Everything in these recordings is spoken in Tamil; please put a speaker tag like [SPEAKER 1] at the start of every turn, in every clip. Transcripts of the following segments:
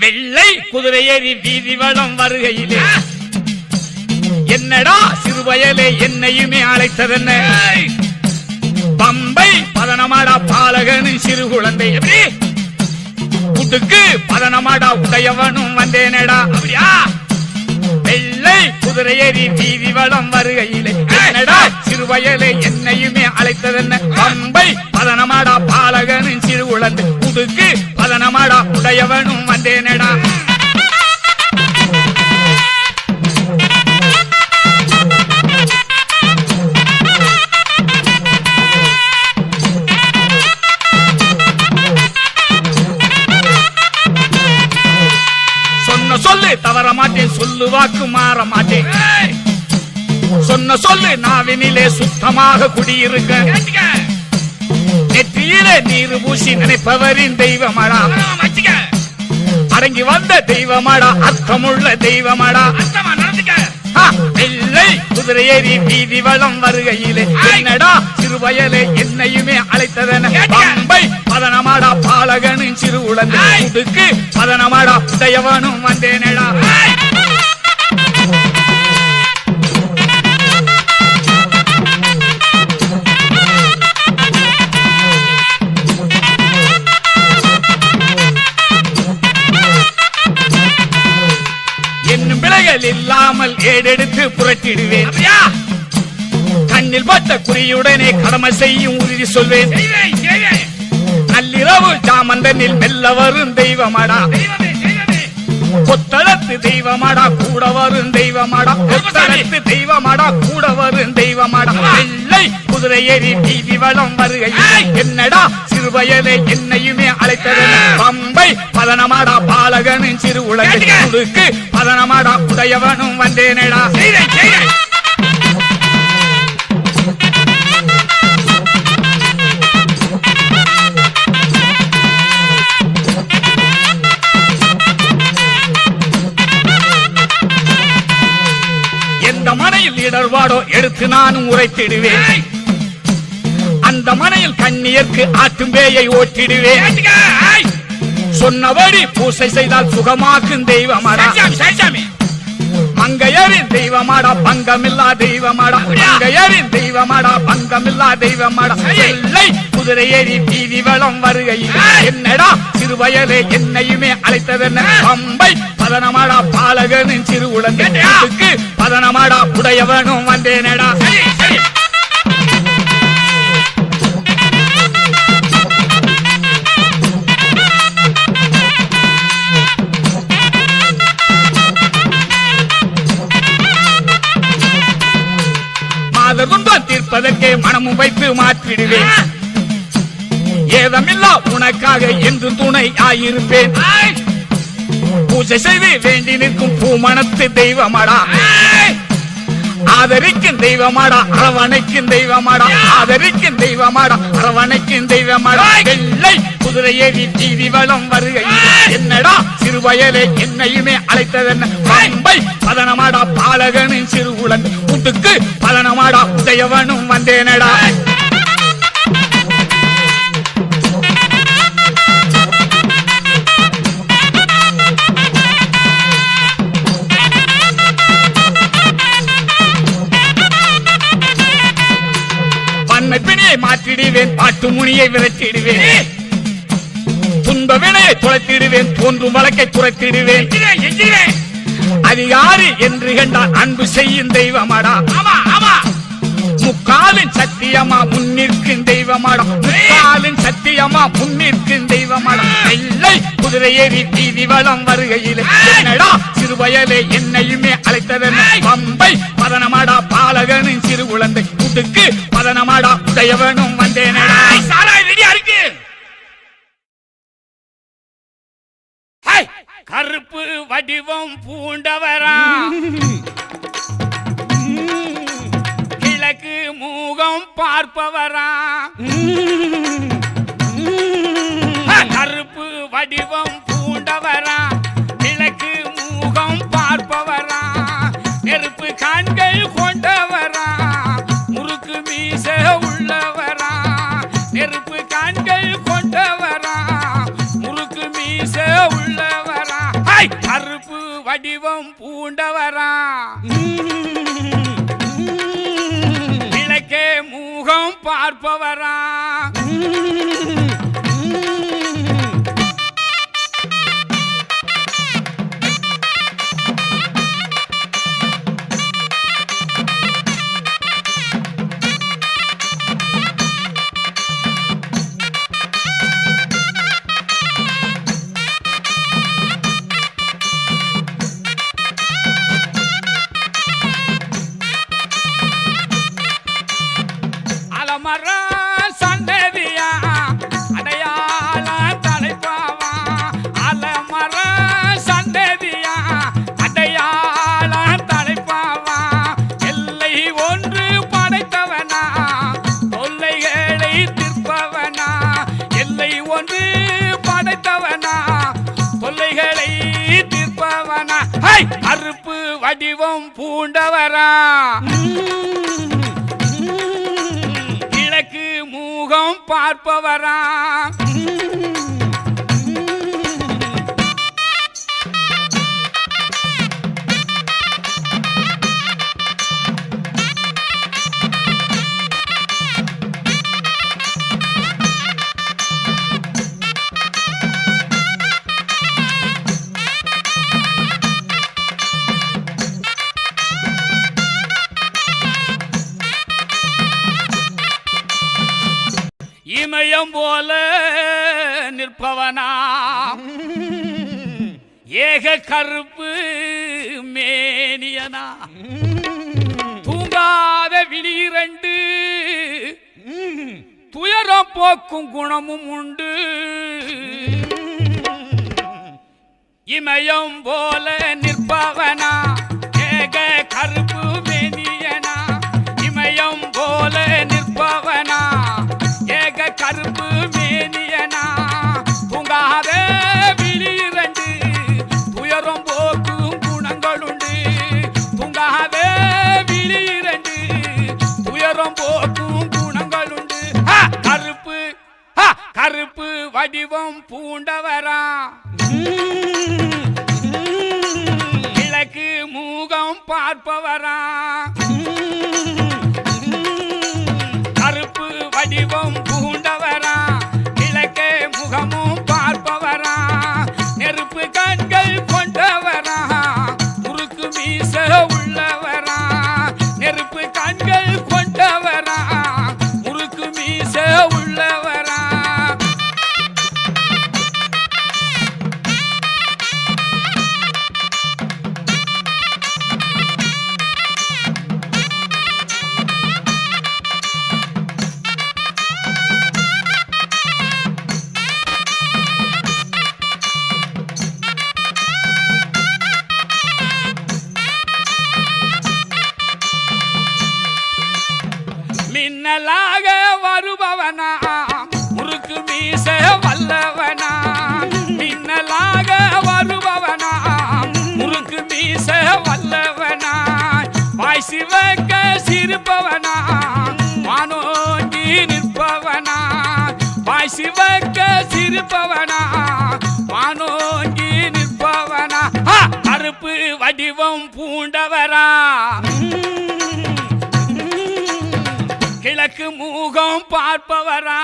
[SPEAKER 1] வெள்ளை குதிரையேறி வீதி வளம் வருகையிலே. என்னடா சிறுவயலே என்னையுமே அழைத்ததென்ன? பம்பை பதனமாடா பாலகனு சிறு குழந்தை. எப்படி உடுக்கு பதனமாடா உடையவனும் வந்தேனடா. அப்படியா? வெள்ளை குதிரையேறி வீதி வளம் வருகையிலே. என்னடா சிறுவயலே என்னையுமே அழைத்ததென்ன? பம்பை பதனமாடா பாலகனும் சிறு குழந்தை. உடுக்கு பதனமாடா உடையவனும் வந்தேனடா. சொன்ன சொல்லு தவற மாட்டேன் சொல்லு வாக்கு மாற மாட்டேன். சொன்ன சொல்லு நாவினிலே சுத்தமாக குடியிருக்க. நெற்றியிலே நீர் பூசி நினைப்பவரின் தெய்வமடா. அடங்கி வந்த தெய்வமடா அர்த்தமுள்ள தெய்வமடா. ஆ, வெள்ளை குதிரையேறி வீதி வளம் வருகையிலே. என்னடா சிறுவயலே என்னையுமே அழைத்ததென? பம்பை பதனமாடா பாலகனும் சிறு உழந்து உடுக்கு பதனமாடா உடையவனும் வந்தேனடா. புரட்டிடுவேன். கண்ணில் பட்ட குறியுடனே கடமை செய்யும் உறுதி சொல்வேன். நள்ளிரவு ஜாமந்தனில் மெல்ல வரும் தெய்வமடா. கொத்தளத்து தெய்வமாடா கூட வரும் தெய்வமாடா. கொத்தளத்து தெய்வமாடா கூட வரும் தெய்வமாடா. குதிரை ஏறி வீதி வளம் வருகை என்னடா சிறுவயலே என்னையுமே அழைத்தது பம்பை பதனமாடா பாலகனும் சிறு உலகுக்கு பதனமாடா உடையவனும் வந்தேனடா. எந்த மனையில் இடர்பாடோ எடுத்து நானும் உரைத்திடுவேன். அந்த மனையில் கண்ணியர்க்கு ஆற்றும் பேயை ஓட்டிடுவேன் சொன்னபடி பூசை செய்தால் சுகமாக்கும் தெய்வமாடா. மங்கையரின் தெய்வமாடா பங்கமில்லா தெய்வமாடா. மங்கையரின் தெய்வமாடா பங்கமில்லா தெய்வமாடா. எல்லை குதிரை ஏறி வீதி வளம் வருகையில். என்னடா சிறுவயலே என்னையுமே அழைத்ததென்ன? பம்பை பதனமாடா பாலகனின் சிறு உலகத்துக்கு பதனமாடா உடையவனும் வந்தேனடா. உனக்காக என்று துணை ஆயிருப்பேன் பூஜை செய்து வேண்டி நிற்கும் பூமணத்து தெய்வமடா. ஆதரிக்கும் தெய்வமாடா அரவணைக்கும் தெய்வமாடா ஆதரிக்கும் தெய்வமாடா அரவணைக்கும் தெய்வமாடா. வெள்ளை குதிரை ஏறி வீதி வளம் வருகை என்னடா சிறுவயலே என்னையுமே அழைத்ததென்ன? பம்பை பதனமாடா பாலகனின் சிறு உலன். கூட்டுக்கு பதனமாடா உதயவனும் வந்தேனடா. விரட்டிடுவேன் பாட்டு முனியை விரட்டிடுவேன். துன்ப வினையை துளைத்திடுவேன் தோன்றும் வழக்கை துரைத்திடுவேன். யாரு என்று கண்டால் அன்பு செய்யும் தெய்வமாடா. ஆமா ஆமா. முக்காலின் சத்தியமா முன்னிற்கும் தெய்வமாடா முக்காலின் சத்தியமா முன்னிற்கும் தெய்வமாடா இல்லை குதிரை ஏறி வீதி வளம் வருகையில். என்னடா சிறுவயலே என்னையுமே அழைத்ததன் பம்பை பதனமாடா பாலகனின் சிறு குழந்தை. கூட்டுக்கு பதனமாடா உடையவனும் வந்தேனடா. சாராய் ரெடியா இருக்கு கருப்பு வடிவம் பூண்டவரா. கிழக்கு மூகம் பார்ப்பவரா. கருப்பு வடிவம் நெருப்பு முறுக்கு மீச உள்ளவரா. அறுப்பு வடிவம் பூண்டவரா. கிழக்கே மூகம் பார்ப்பவரா. அலமர சந்ததியா? அடையாள தலைப்பாவா? அலமர சந்ததியா? அடையாள தலைப்பாவா? எல்லை ஒன்று படைத்தவனா? தொல்லைகளை திருப்பவனா? எல்லை ஒன்று படைத்தவனா? தொல்லைகளை தீர்ப்பவனா? அறுப்பு வடிவம் பூண்டவரா? முகம் பார்ப்பவரா? இமயம் போல நிற்பவனா? ஏக கருப்பு மேனியனா? தூங்காத விழிரண்டு துயரம் போக்கும் குணமும் உண்டு. இமயம் போல நிற்பவனா? கருப்பு வடிவம் பூண்டவரா. கிழக்கு மூகம் பார்ப்பவரா. கருப்பு வடிவம் பூண்டவரா. கிழக்கே முகமும் பார்ப்பவரா. நெருப்பு கண்கள் கொண்டவரா. முறுக்கு மீச உள்ளவரா. நெருப்பு கண்கள் கொண்டவரா. முறுக்கு மீச உள்ளவரா மின்னலாக வருபவனா? முறுக்கு மீச வல்லவனா? மின்னலாக வருபவனா? முறுக்கு மீச வல்லவனா? வாய் சிவக்க சிரிப்பவனா? வானோங்கி நிற்பவனா? வாய் சிவக்க சிரிப்பவனா? வானோங்கி நிற்பவனா? அறுப்பு வடிவம் பூண்டவரா கிழக்கு மூகம் பார்ப்பவரா?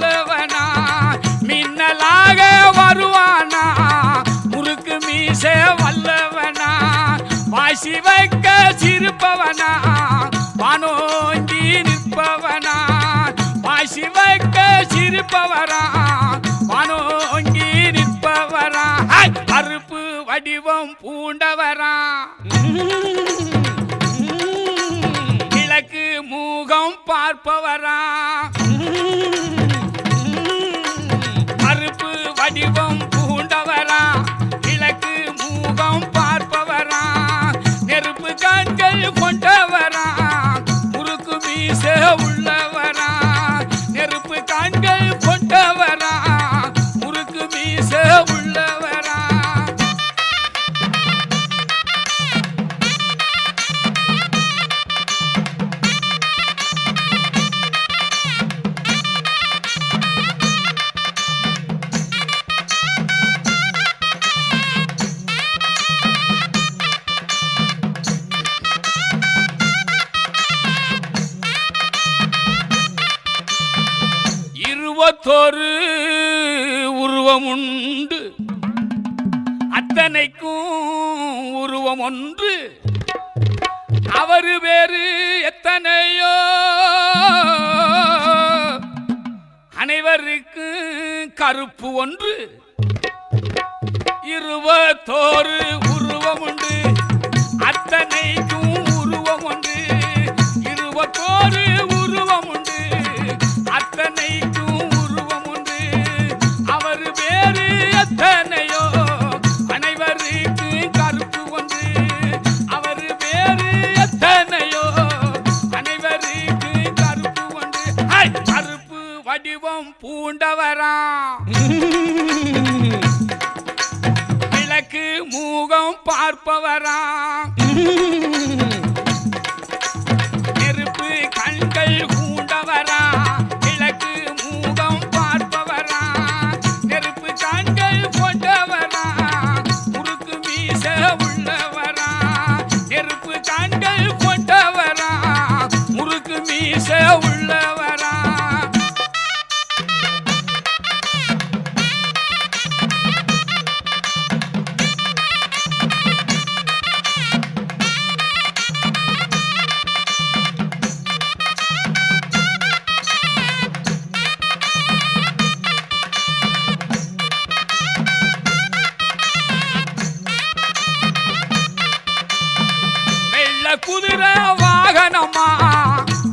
[SPEAKER 1] வல்லவனா மின்னலாக வருவானா முறுக்கு மீச வல்லவனா வாசி வைக்க சிரிப்பவனா வானோங்கி நிற்பவனா வாசி வைக்க சிரிப்பவரா வானோங்கி நிற்பவரா அறுப்பு வடிவம் பூண்டவரா. கிழக்கு மூகம் பார்ப்பவரா. வடிவம் அவரு வேறு எத்தனையோ. அனைவருக்கு கருப்பு ஒன்று இருபத்தோரு உருவம் உண்டு. அத்தனைக்கும் உருவம் உண்டு இருபத்தோரு உருவம் உண்டு. அத்தனைக்கும் குதிரை வாகனமா?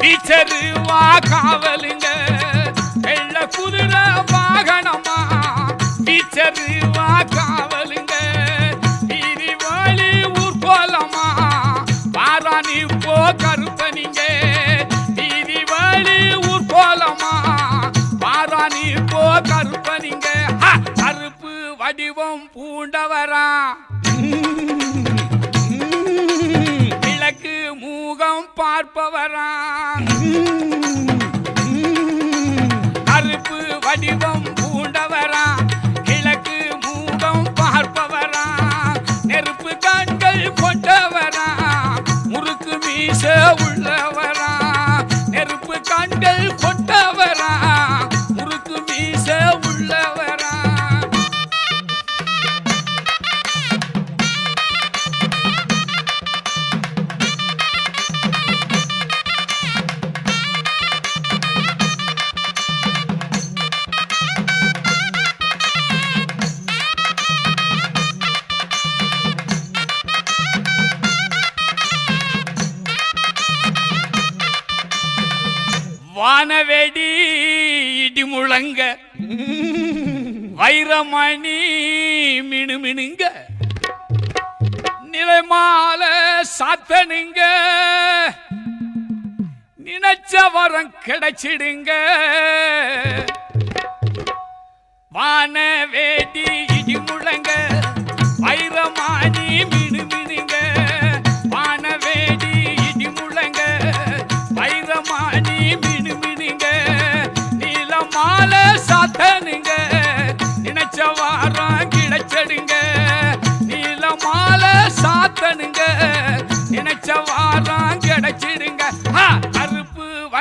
[SPEAKER 1] டீச்சரு வா காவலுங்க. வெள்ள குதிரை வாகனமா? டீச்சரு வா காவலுங்க. வீதி வாழி ஊர்கோலமா? பாராணி போ கருப்பனிங்க வீதி வாழி ஊர்கோலமா? பாராணி போ கருப்பனிங்க கருப்பு வடிவம் பூண்டவரா. கிழக்கு மூகம் பார்ப்பவரா. கருப்பு வடிவம் பூண்டவரா. கிழக்கு மூகம் பார்ப்பவரா. நெருப்பு கண்கள் கொண்டவரா. முறுக்கு மீச உள்ளவரா. நெருப்பு கண்கள் கொண்டவரா வானவெடி இடி முழங்க வைரமணி மினுமினுங்க. நிலைமால சாத்தனுங்க. நினைச்ச வரம் கிடைச்சிடுங்க. வானவேடி இடி முழங்க வைரமானி மினுமினுங்க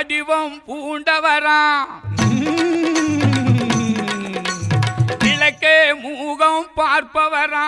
[SPEAKER 1] வடிவம் பூண்டவரா. கிழக்கே மூகம் பார்ப்பவரா.